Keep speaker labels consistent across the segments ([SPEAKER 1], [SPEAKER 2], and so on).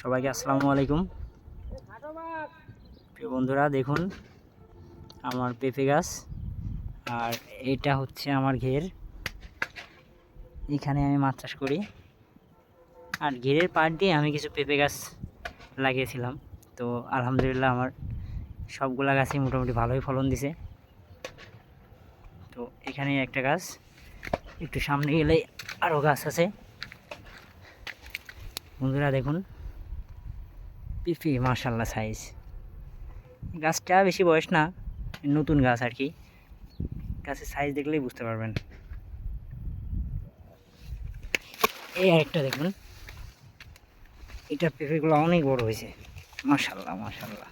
[SPEAKER 1] সবাইকে আসসালামু আলাইকুম। প্রিয় বন্ধুরা, দেখুন, আমার পেঁপে গাছ, আর এটা হচ্ছে আমার ঘের। এখানে আমি মাছ চাষ করি। আর ঘেরের পাড় দিয়ে আমি কিছু পেঁপে গাছ লাগিয়েছিলাম। তো আলহামদুলিল্লাহ আমার সবগুলা গাছই মোটামুটি ভালোই ফলন দিছে। তো এখানে একটা গাছ, একটু সামনে গেলে আরও গাছ আছে। বন্ধুরা দেখুন। পিপি মার্শাল্লা সাইজ গাছটা বেশি বয়স না, নতুন গাছ আর কি। গাছের সাইজ দেখলেই বুঝতে পারবেন। এই আরেকটা দেখুন। এটা পিপিগুলো অনেক বড় হয়েছে। মার্শাল্লাহ মার্শাল্লাহ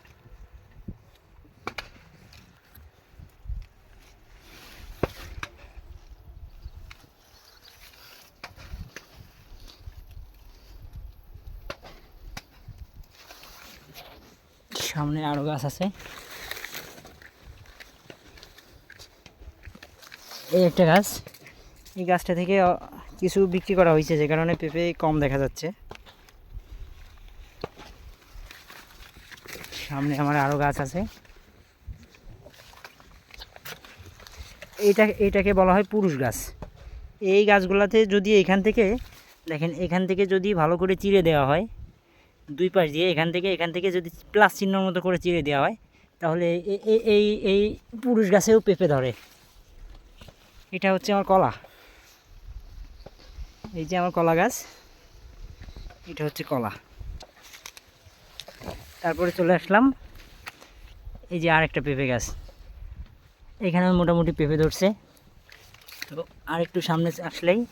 [SPEAKER 1] সামনে আরও গাছ আছে। এই একটা গাছ। এই গাছটা থেকে কিছু বিক্রি করা হয়েছে, যে কারণে পেঁপে কম দেখা যাচ্ছে। সামনে আমার আরও গাছ আছে। এইটা এইটাকে বলা হয় পুরুষ গাছ। এই গাছগুলোতে যদি এখান থেকে, দেখেন, এখান থেকে যদি ভালো করে চিড়ে দেওয়া হয় দুই পাশ দিয়ে এখান থেকে এখান থেকে যদি প্লাস চিহ্নর মতো করে চিড়ে দেওয়া হয়, তাহলে এ- এ- এই এই পুরুষ গাছেও পেঁপে ধরে। এটা হচ্ছে আমার কলা। এই যে আমার কলা গাছ, এটা হচ্ছে কলা। তারপরে চলে আসলাম, এই যে আরেকটা পেঁপে গাছ। এখানে মোটামুটি পেঁপে ধরছে। তো আরেকটু সামনে আসলেই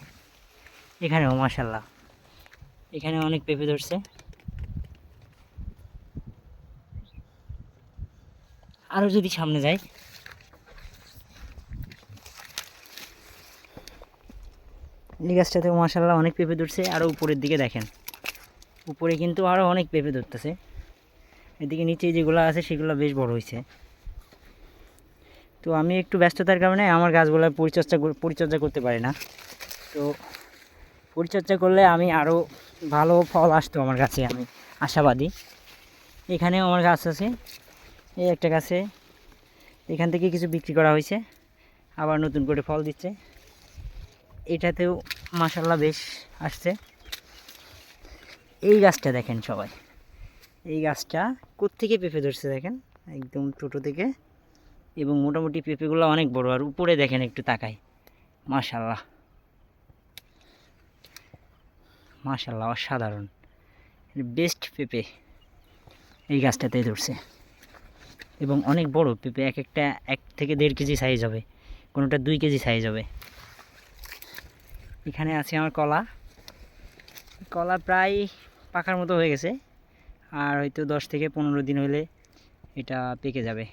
[SPEAKER 1] এখানেও মাসাল্লাহ এখানে অনেক পেঁপে ধরছে। আরও যদি সামনে যাই। এই গাছটাতে মাসাল্লাহ অনেক পেঁপে ধরছে আরও উপরের দিকে দেখেন। উপরে কিন্তু আরও অনেক পেঁপে ধরতেছে। এদিকে নিচে যেগুলো আছে, সেগুলো বেশ বড় হয়েছে তো আমি একটু ব্যস্ততার কারণে আমার গাছগুলোর পরিচর্যা পরিচর্যা করতে পারি না। তো পরিচর্যা করলে আমি আরও ভালো ফল আসতো আমার গাছে, আমি আশাবাদী। এখানেও আমার গাছ আছে। এই একটা গাছে। এখান থেকে কিছু বিক্রি করা হয়েছে। আবার নতুন করে ফল দিচ্ছে। এটাতেও মাসাল্লাহ বেশ আসছে। এই গাছটা দেখেন সবাই। এই গাছটা কোত্থেকে পেঁপে ধরছে দেখেন? একদম ছোটো থেকে। এবং মোটামুটি পেঁপেগুলো অনেক বড়। আর উপরে দেখেন একটু তাকাই। মাশাল্লাহ মাশাল্লাহ অসাধারণ। বেস্ট পেঁপে এই গাছটাতেই ধরছে। এবং অনেক বড়, পেঁপে এক একটা এক থেকে দেড় কেজি সাইজ হবে। কোনোটা দুই কেজি সাইজ হবে। এখানে আছে আমার কলা। কলা প্রায় পাকার মতো হয়ে গেছে। আর হয়তো দশ থেকে পনেরো দিন হলে এটা পেকে যাবে।